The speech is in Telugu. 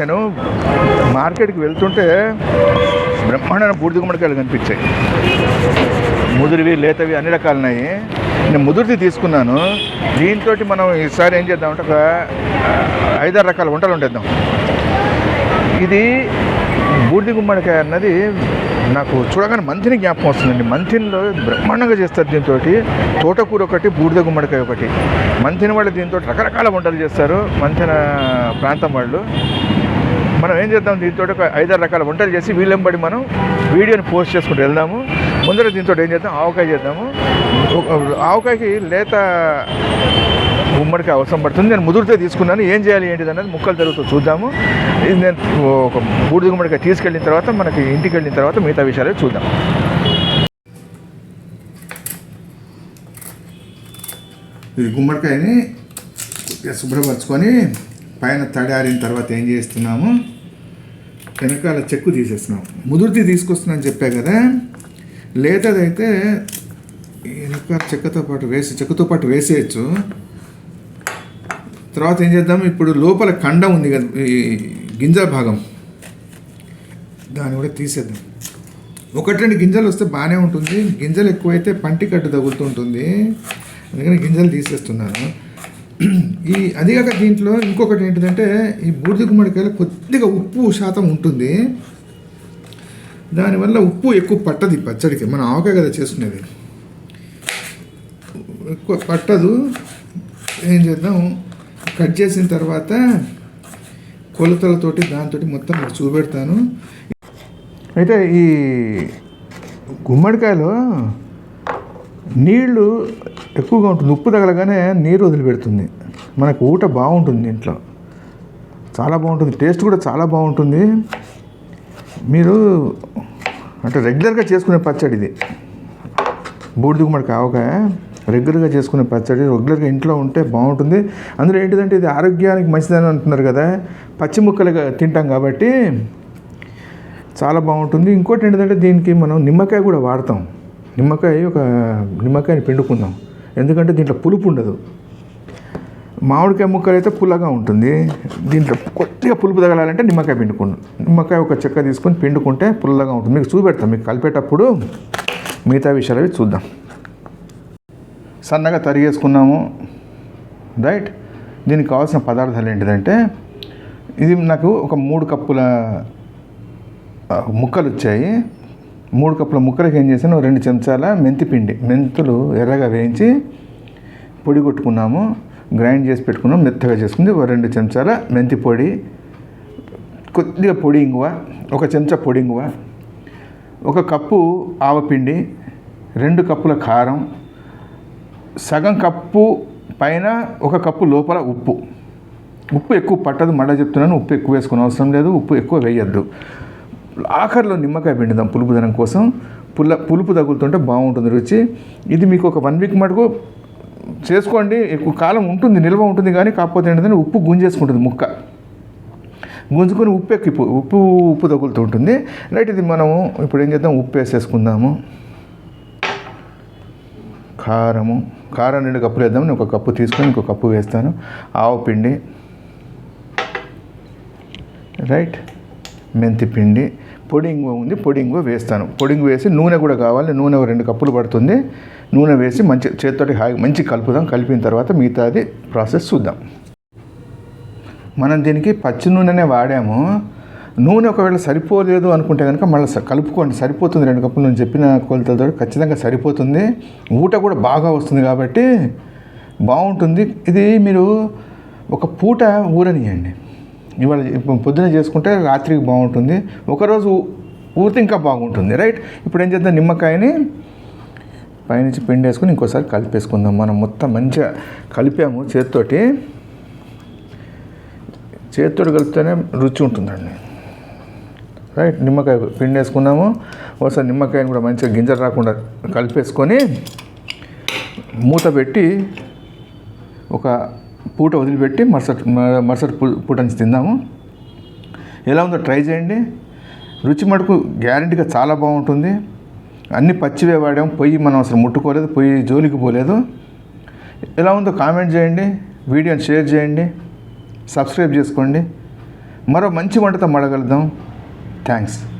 నేను మార్కెట్కి వెళ్తుంటే బ్రహ్మాండమైన బూడిద గుమ్మడికాయలు కనిపించాయి. ముదురివి లేతవి అన్ని రకాలు ఉన్నాయి నేను ముదురుది తీసుకున్నాను. దీంతో మనం ఈసారి ఏం చేద్దామంటే ఒక ఐదారు రకాల వంటలు వండేద్దాం. ఇది బూడిద గుమ్మడికాయ అన్నది నాకు చూడగానే మంతిని జ్ఞాపకం వస్తుందండి. మంతినిలో బ్రహ్మాండంగా చేస్తారు దీంతో తోటకూర ఒకటి బూడిద గుమ్మడికాయ ఒకటి. మంతిని వాళ్ళు దీంతో రకరకాల వంటలు చేస్తారు. మంతిన ప్రాంతం వాళ్ళు. మనం ఏం చేద్దాం దీంతో ఒక ఐదారు రకాల వంటలు చేసి వీళ్ళెంబడి మనం వీడియోని పోస్ట్ చేసుకుంటూ వెళ్దాము. ముందర దీంతో ఏం చేద్దాం ఆవకాయ చేద్దాము. ఆవకాయకి లేత గుమ్మడికాయ అవసరం పడుతుంది. నేను ముదురుతో తీసుకున్నాను. ఏం చేయాలి ఏంటిది అన్నది ముక్కలు జరుగుతూ చూద్దాము. ఇది నేను ఒక బూడిద గుమ్మడికాయ తీసుకెళ్ళిన తర్వాత మనకి ఇంటికి వెళ్ళిన తర్వాత మిగతా విషయాలు చూద్దాం. ఇది గుమ్మడికాయని శుభ్రపరచుకొని పైన తడారిన తర్వాత ఏం చేస్తున్నాము? వెనకాల చెక్కు తీసేస్తున్నాం ముదురుది తీసుకొస్తున్నాను చెప్పా కదా? లేతదైతే వెనకాల చెక్కతో పాటు వేసి చెక్కతో పాటు వేసేయచ్చు. తర్వాత ఏం చేద్దాం ఇప్పుడు లోపల కండ ఉంది కదా ఈ గింజ భాగం. దాన్ని కూడా తీసేద్దాం. ఒకటి రెండు గింజలు వస్తే బాగానే ఉంటుంది. గింజలు ఎక్కువైతే పంటి కట్టు తగులుతూ అందుకని గింజలు తీసేస్తున్నాను. ఈ అదిగాక దీంట్లో ఇంకొకటి ఏంటిదంటే ఈ బూడిద గుమ్మడికాయలో కొద్దిగా ఉప్పు శాతం ఉంటుంది. దానివల్ల ఉప్పు ఎక్కువ పట్టదు ఈ పచ్చడికి. మనం ఆవకాయ కదా చేసుకునేది. ఎక్కువ పట్టదు. ఏం చేద్దాం? కట్ చేసిన తర్వాత కొలతలతోటి దాంతో మొత్తం మీకు చూపెడతాను. అయితే ఈ గుమ్మడికాయలో నీళ్ళు ఎక్కువగా ఉంటుంది. ఉప్పు తగలగానే నీరు వదిలిపెడుతుంది. మనకు ఊట బాగుంటుంది ఇంట్లో. చాలా బాగుంటుంది. టేస్ట్ కూడా చాలా బాగుంటుంది. మీరు అంటే రెగ్యులర్గా చేసుకునే పచ్చడి ఇది. బూడిద గుమ్మడి ఆవకాయ రెగ్యులర్గా చేసుకునే పచ్చడి రెగ్యులర్గా ఇంట్లో ఉంటే బాగుంటుంది. అందులో ఏంటిదంటే ఇది ఆరోగ్యానికి మంచిదని అంటున్నారు కదా. పచ్చి ముక్కలుగా తింటాం కాబట్టి చాలా బాగుంటుంది. ఇంకోటి ఏంటంటే దీనికి మనం నిమ్మకాయ కూడా వాడతాం. నిమ్మకాయ ఒక నిమ్మకాయని పిండుకుందాం. ఎందుకంటే దీంట్లో పులుపు ఉండదు. మామిడికాయ ముక్కలు అయితే పుల్లగా ఉంటుంది. దీంట్లో కొద్దిగా పులుపు తగలాలంటే నిమ్మకాయ పిండుకుంటాం నిమ్మకాయ ఒక చెక్క తీసుకొని పిండుకుంటే పుల్లగా ఉంటుంది. మీకు చూపెడతాం మీకు కలిపేటప్పుడు మిగతా విషయాలు అవి చూద్దాం. సన్నగా తరిగేసుకున్నాము. రైట్? దీనికి కావాల్సిన పదార్థాలు ఏంటిదంటే ఇది నాకు ఒక మూడు కప్పుల ముక్కలు వచ్చాయి. మూడు కప్పుల ముక్కలకి ఏం చేశాను? రెండు చెంచాల మెంతిపిండి మెంతులు ఎర్రగా వేయించి పొడి కొట్టుకున్నాము. గ్రైండ్ చేసి పెట్టుకున్నాం. మెత్తగా చేసుకుంది. ఒక రెండు చెంచాల మెంతి పొడి. కొద్దిగా పొడి ఇంగువ. ఒక చెంచా పొడి ఇంగువ. ఒక కప్పు ఆవపిండి రెండు కప్పుల కారం. సగం కప్పు పైన ఒక కప్పు లోపల ఉప్పు. ఉప్పు ఎక్కువ పట్టదు. మళ్ళీ చెప్తున్నాను ఉప్పు ఎక్కువ వేసుకునే అవసరం లేదు. ఉప్పు ఎక్కువ వేయద్దు. ఆఖరిలో నిమ్మకాయ పిండుదాం పులుపుదనం కోసం. పుల్ల పులుపు తగులుతుంటే బాగుంటుంది రుచి. ఇది మీకు ఒక వన్ వీక్ మటుకు చేసుకోండి. ఎక్కువ కాలం ఉంటుంది నిల్వ ఉంటుంది కానీ కాకపోతే ఏంటంటే ఉప్పు గుంజేసుకుంటుంది ముక్క. గుంజుకొని ఉప్పు ఎక్కి ఉప్పు ఉప్పు తగులుతూ ఉంటుంది. రైట్ ఇది మనము ఇప్పుడు ఏం చేద్దాం? ఉప్పు వేసేసుకుందాము. కారము కారం రెండు కప్పులు వేద్దాం. నేను ఒక కప్పు తీసుకొని ఇంకో కప్పు వేస్తాను. ఆవు పిండి. రైట్. మెంతిపిండి పొడి ఇంగువ ఉంది పొడి ఇంగువ వేస్తాను. పొడి ఇంగువ వేసి నూనె కూడా కావాలి. నూనె రెండు కప్పులు పడుతుంది. నూనె వేసి మంచి చేతితోటి హాయి మంచి కలుపుదాం. కలిపిన తర్వాత మిగతాది ప్రాసెస్ చూద్దాం. మనం దీనికి పచ్చి నూనెనే వాడాము. నూనె ఒకవేళ సరిపోలేదు అనుకుంటే కనుక మళ్ళీ కలుపుకోండి. సరిపోతుంది రెండు కప్పులు. నేను చెప్పిన కొలతలతో ఖచ్చితంగా సరిపోతుంది. ఊట కూడా బాగా వస్తుంది కాబట్టి బాగుంటుంది. ఇది మీరు ఒక పూట ఊరనియండి. ఇవాళ ఇప్పుడు పొద్దున చేసుకుంటే రాత్రికి బాగుంటుంది. ఒకరోజు ఊరితే ఇంకా బాగుంటుంది రైట్? ఇప్పుడు ఏం చేద్దాం? నిమ్మకాయని పైనుంచి పిండి వేసుకొని ఇంకోసారి కలిపేసుకుందాం. మనం మొత్తం మంచిగా కలిపాము చేతితోటి. చేతితోటి కలిపితేనే రుచి ఉంటుందండి. రైట్? నిమ్మకాయ పిండి వేసుకున్నాము. ఒకసారి నిమ్మకాయని కూడా మంచిగా గింజలు రాకుండా కలిపేసుకొని మూత పెట్టి ఒక పూట వదిలిపెట్టి మరుసటి మరుసటి పూ- పూట నుంచి తిందాము. ఎలా ఉందో ట్రై చేయండి. రుచి మటుకు గ్యారంటీగా చాలా బాగుంటుంది. అన్ని పచ్చివే వాడాము. పొయ్యి మనం అసలు ముట్టుకోలేదు. పొయ్యి జోలికి పోలేదు. ఎలా ఉందో కామెంట్ చేయండి. వీడియోని షేర్ చేయండి. సబ్స్క్రైబ్ చేసుకోండి. మరో మంచి వంటతో మడగలుగుదాం థ్యాంక్స్.